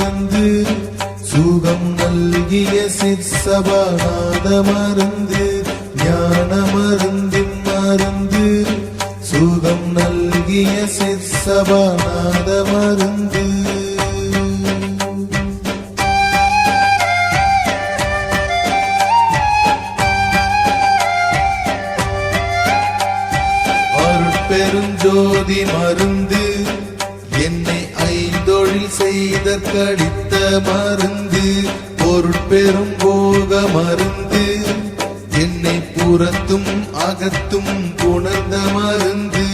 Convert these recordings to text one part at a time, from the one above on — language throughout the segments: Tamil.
மருந்து சுகம் നൽകിയ சிற்சபாநாத மருந்து ஞான மருந்தின் மருந்து சுகம் നൽകിய சிற்சபாநாத மருந்து ஐந்தொழில் செய்த கடித்த மருந்து பொருட்பெரும் போக மருந்து. என்னை புறத்தும் அகத்தும் புணர்ந்த மருந்து.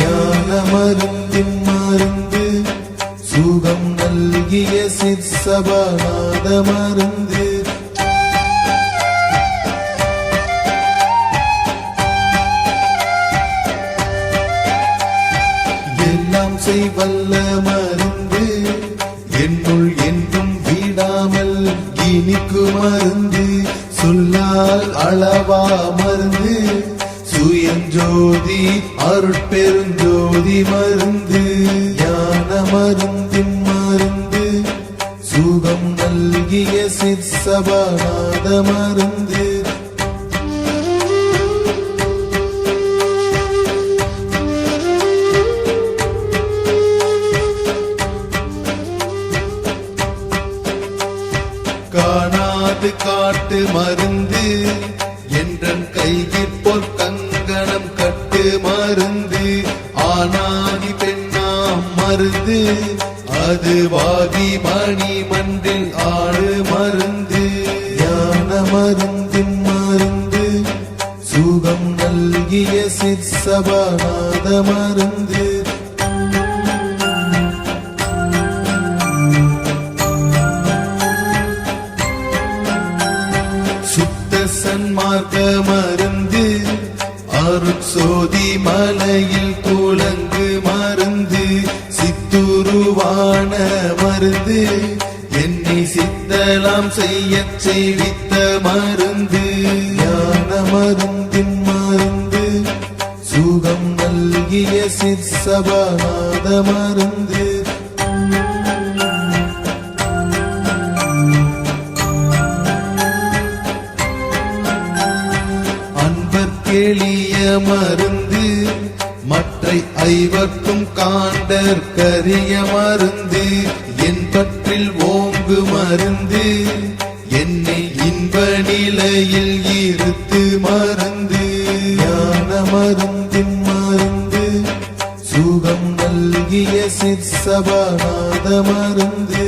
ஞான மருந்தின் மருந்து சுகம் நல்கிய சிற்சபாநாத மருந்து. எல்லாம் செய்வல்ல மருந்து என்னுள் என்றும் வீடாமல் இனிக்கு மருந்து சொல்லால் அளவா மருந்து. சுயஞ்சோதி அருட்பெருஞ்சோதி மருந்து. ஞான மருந்தின் மருந்து. சுகம் நல்கிய சிற்சபாநாத மருந்து. காட்டு மருந்து என்றன் கையில் பொற் கங்கணம் கட்டு மருந்து. ஆனாதி பெண்ணாம் மருந்து அது வாகி மணி மன்றில் ஆடு மருந்து. ஞான மருந்தின் மருந்து சுகம் நல்கிய சிற்சபாநாத மருந்து. மருந்து அருட்சோதி மலையில் துலங்கு மருந்து சித்துருவான மருந்து என்னை சித்தலாம் செய்ய செய்வித்த மருந்து. ஞான மருந்தின் மருந்து சுகம் நல்கிய சிற்சபாநாத மருந்து. எளிய மருந்து மற்றை ஐவர்க்கும் காண்டர் கரிய மருந்து என் பற்றில் ஓங்கு மருந்து என்னை இன்ப நிலையில் இருத்து மருந்து. ஞான மருந்தின் மருந்து சுகம் நல்கிய சிற்சபாநாத மருந்து.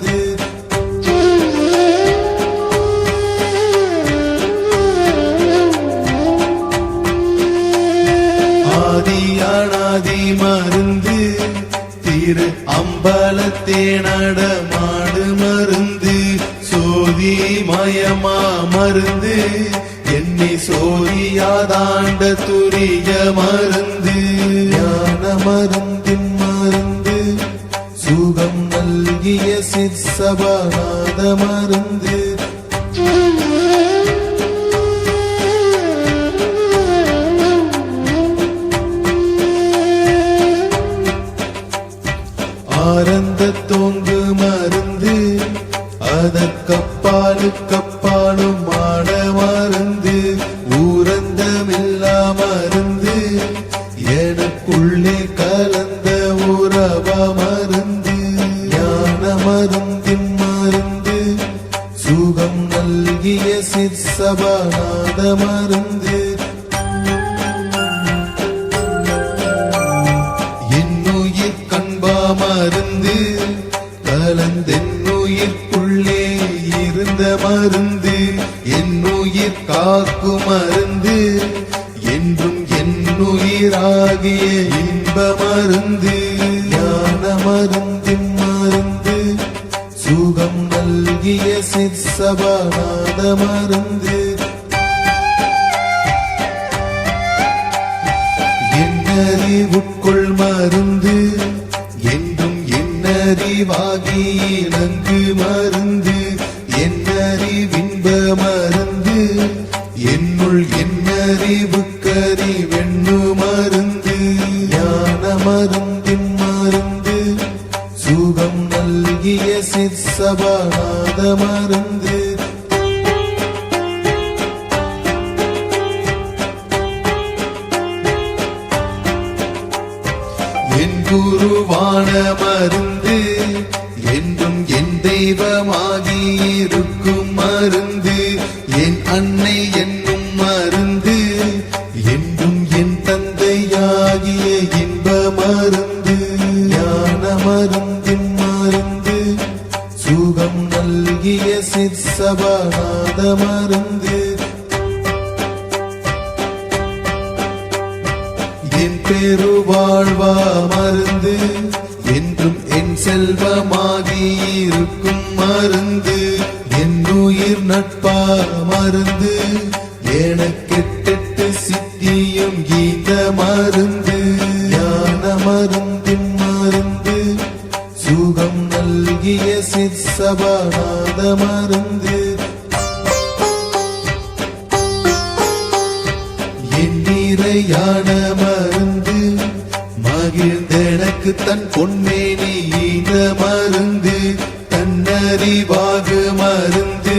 அம்பலத்தே நடமாடு மருந்து. சோதி மயமா மருந்து. என்னை சோதியாதாண்ட துரிய மருந்து. ஞான மருந்தின் மருந்து. சுகம் நல்கிய சிற்சபாநாத மருந்து. மறந்த தோங்கு மருந்து. அதற்கப்பாலு கப்பாலும் ஆட மருந்து. ஊரந்தமில்லா மருந்து. எனக்குள்ளே கலந்த உறவ மருந்து. ஞான மருந்தின் மருந்து. சுகம் நல்கிய சிற்சபாநாத மருந்து. கண்பா மருந்து கலந்தென்னுயிர்க்குள்ளே இருந்த மருந்து என்னுயிர் காக்கு மருந்து என்றும் என்னுயிராகிய இன்ப மருந்து. ஞான மருந்தின் மருந்து சுகம் நல்கிய சிற்ச சிற்சபாநாத மருந்து. என்னறிவுட்கொள் மருந்து அறிவாகி நன்கு மருந்து என்னறிவின்ப மருந்து என்னுள் என்னறிவு கறி வெண்ணு மருந்து ஞான மருந்தின் மருந்து சுகம் நல்கிய சிற்சபாநாத மருந்து என் குருவான மருந்து என்றும் என் தெய்வமாகி இருக்கும் மருந்து. என் அன்னை என்னும் மருந்து என்றும் என் தந்தையாகிய இன்ப மருந்து. ஞான மருந்தின் மருந்து சுகம் நல்கிய சிற்சபாநாத மருந்து. என் பெருவாழ்வா மருந்து என்றும் என் செல்வமாகி இருக்கும் மருந்து. என் உயிர் நட்பா மருந்து எனக்கெட்டெட்டு சித்தியும் கீத மருந்து. ஞான மருந்தின் மருந்து சுகம் நல்கிய சிற்சபாநாத மருந்து. என் நிறையான மருந்து மகிழ்ந்தெனக்கு தன் பொன்மேனி இந்த மருந்து தன்னறிவாக மருந்து.